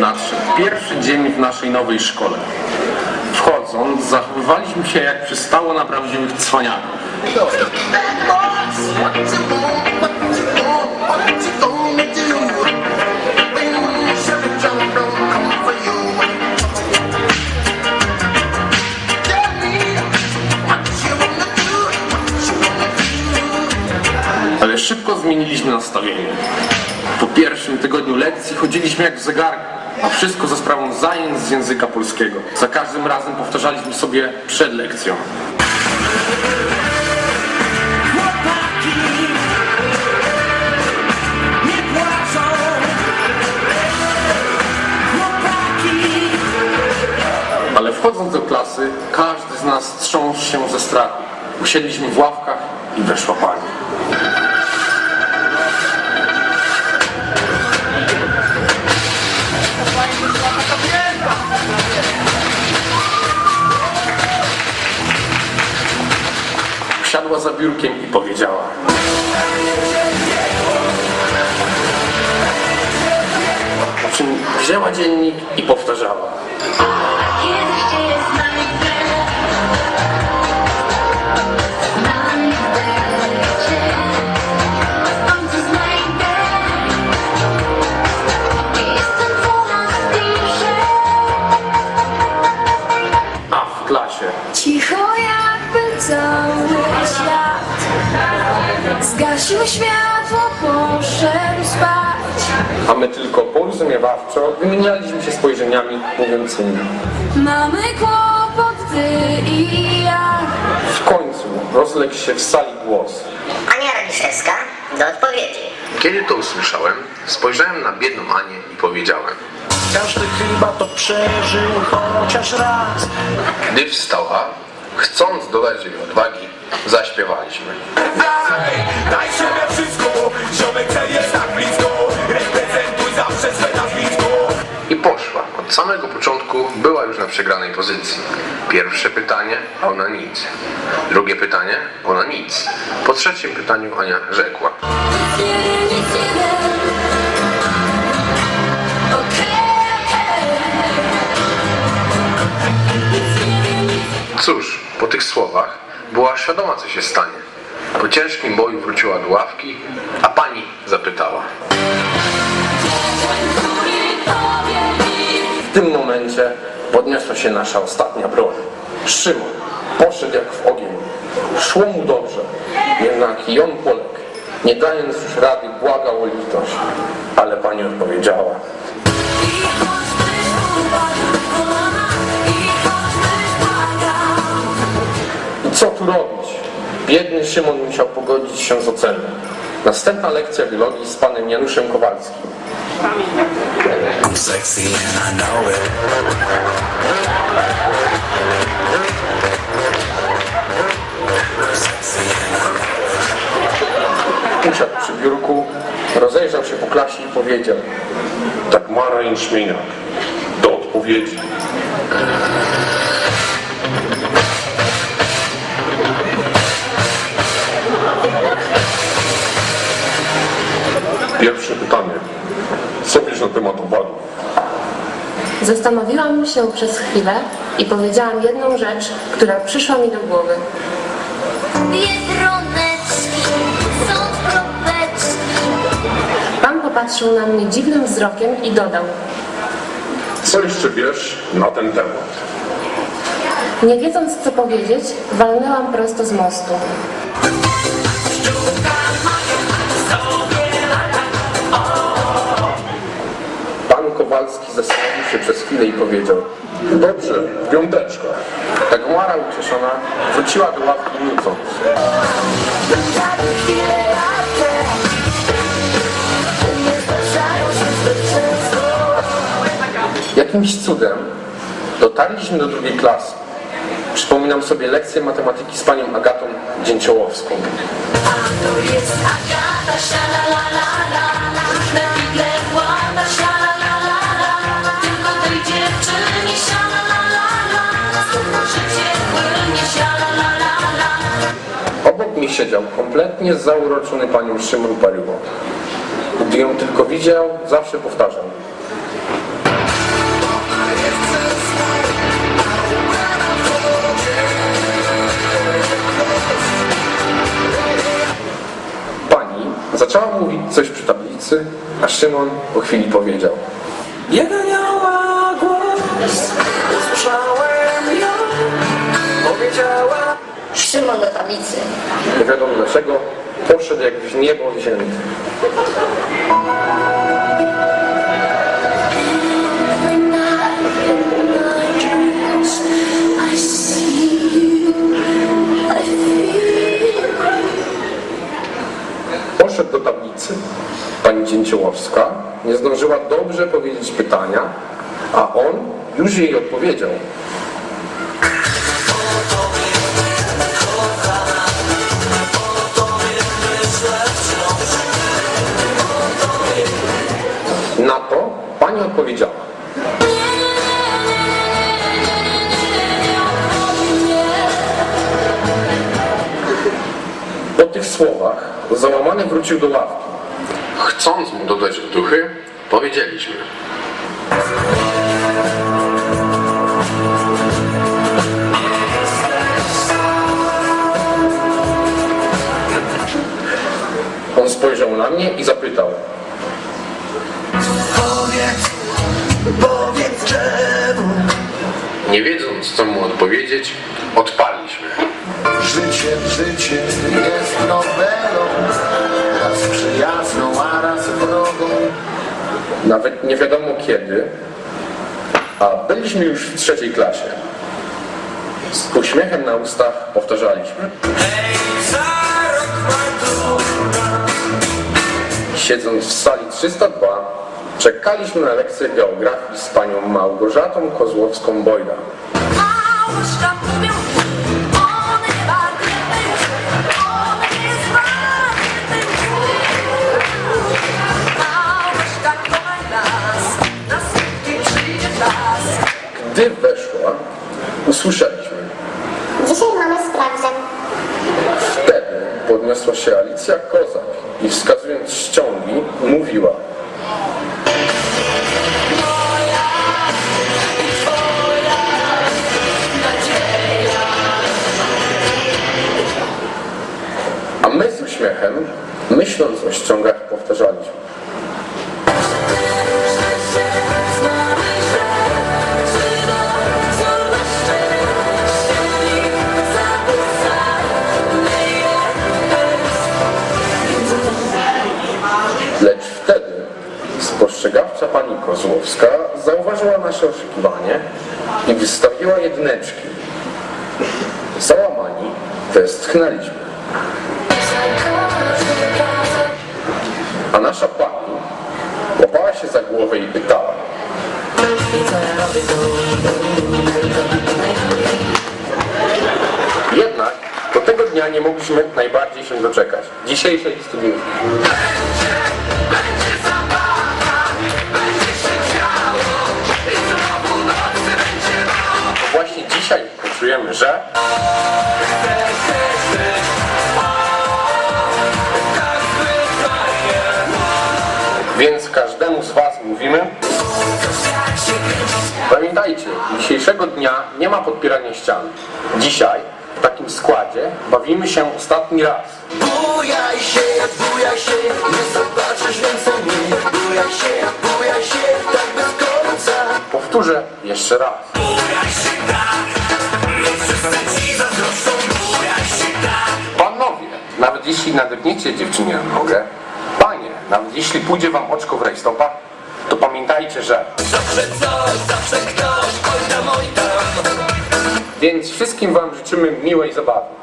Nadszedł pierwszy dzień w naszej nowej szkole. Wchodząc, zachowywaliśmy się jak przystało na prawdziwych cwaniaków. Ale szybko zmieniliśmy nastawienie. Po pierwszym tygodniu lekcji chodziliśmy jak w zegarku, a wszystko za sprawą zajęć z języka polskiego. Za każdym razem powtarzaliśmy sobie przed lekcją. Ale wchodząc do klasy, każdy z nas trząsł się ze strachu. Usiedliśmy w ławkach i weszła pani. Biurkiem i powiedziała. Po czym wzięła dziennik i powtarzała Zgasił światło, poszedł spać A my tylko porozumiewawczo wymienialiśmy się spojrzeniami mówiącymi. Mamy kłopot, ty i ja W końcu rozległ się w sali głos. Ania Raniszewska do odpowiedzi. Kiedy to usłyszałem, spojrzałem na biedną Anię i powiedziałem. Każdy chyba to przeżył chociaż raz Gdy wstała, chcąc dodać jej odwagi, zaśpiewaliśmy. Daj, daj przegranej pozycji. Pierwsze pytanie, a ona nic. Drugie pytanie, ona nic. Po trzecim pytaniu Ania rzekła. Cóż, po tych słowach była świadoma, co się stanie. Po ciężkim boju wróciła do ławki, a pani zapytała. W tym momencie podniosła się nasza ostatnia broń. Szymon poszedł jak w ogień. Szło mu dobrze, jednak i on poległ. Nie dając już rady, błagał o litość. Ale pani odpowiedziała. I co tu robić? Biedny Szymon musiał pogodzić się z oceną. Następna lekcja biologii z panem Januszem Kowalskim. Sexy and I know it Usiadł przy biurku, rozejrzał się po klasie i powiedział Tak Mara Jęczmieniak, do odpowiedzi. Pierwsze pytanie. Co wiesz na temat? Zastanowiłam się przez chwilę i powiedziałam jedną rzecz, która przyszła mi do głowy. Pan popatrzył na mnie dziwnym wzrokiem i dodał: Co jeszcze wiesz na ten temat? Nie wiedząc co powiedzieć, walnęłam prosto z mostu. Przez chwilę i powiedział Dobrze, piąteczka. Tak Mara ucieszona wróciła do ławki nucąc. Jakimś cudem dotarliśmy do drugiej klasy. Przypominam sobie lekcję matematyki z panią Agatą Dzięciołowską. A to jest Agata, Na obok mnie siedział, kompletnie zauroczony panią Szymon Paryło. Gdy ją tylko widział, zawsze powtarzał. Pani zaczęła mówić coś przy tablicy, a Szymon po chwili powiedział. Jego miała głos, słyszałem ją, powiedziała Szymon do tablicy. Nie wiadomo dlaczego, poszedł jak w niebo wzięty. Poszedł do tablicy. Pani Cięciołowska nie zdążyła dobrze powiedzieć pytania, a on już jej odpowiedział. Pani odpowiedziała. Po tych słowach załamany wrócił do ławki. Chcąc mu dodać otuchy, powiedzieliśmy. On spojrzał na mnie i zapytał. Powiedz, powiedz czemu Nie wiedząc, co mu odpowiedzieć, odparliśmy. Życie, życie jest nowelą Raz przyjazną, a raz wrogą Nawet nie wiadomo kiedy, a byliśmy już w trzeciej klasie. Z uśmiechem na ustach powtarzaliśmy. Siedząc w sali 302, czekaliśmy na lekcję geografii z panią Małgorzatą Kozłowską-Bojda. Gdy weszła, usłyszeliśmy. Dzisiaj mamy sprawdzian. Wtedy podniosła się Alicja Kozak i wskazując ściągi mówiła. My z uśmiechem, myśląc o ściągach, powtarzaliśmy. Lecz wtedy spostrzegawcza pani Kozłowska zauważyła nasze oszukiwanie i wystawiła jedyneczki. Załamani westchnęliśmy. A nasza pani łapała się za głowę i pytała. Jednak do tego dnia nie mogliśmy najbardziej się doczekać. Dzisiejszej studiówki. To właśnie dzisiaj poczujemy, że mówimy Pamiętajcie, dzisiejszego dnia nie ma podpierania ścian. Dzisiaj w takim składzie bawimy się ostatni raz. Bujaj się, bujaj się, nie zobaczysz więcej mnie Bujaj się, bujaj się, tak bez końca Powtórzę jeszcze raz. Panowie, nawet jeśli nadepniecie dziewczynie na nogę, panie, nawet jeśli pójdzie wam oczko w rajstopach, to pamiętajcie, że... Zawsze coś, zawsze ktoś, oj tam, oj tam Więc wszystkim wam życzymy miłej zabawy.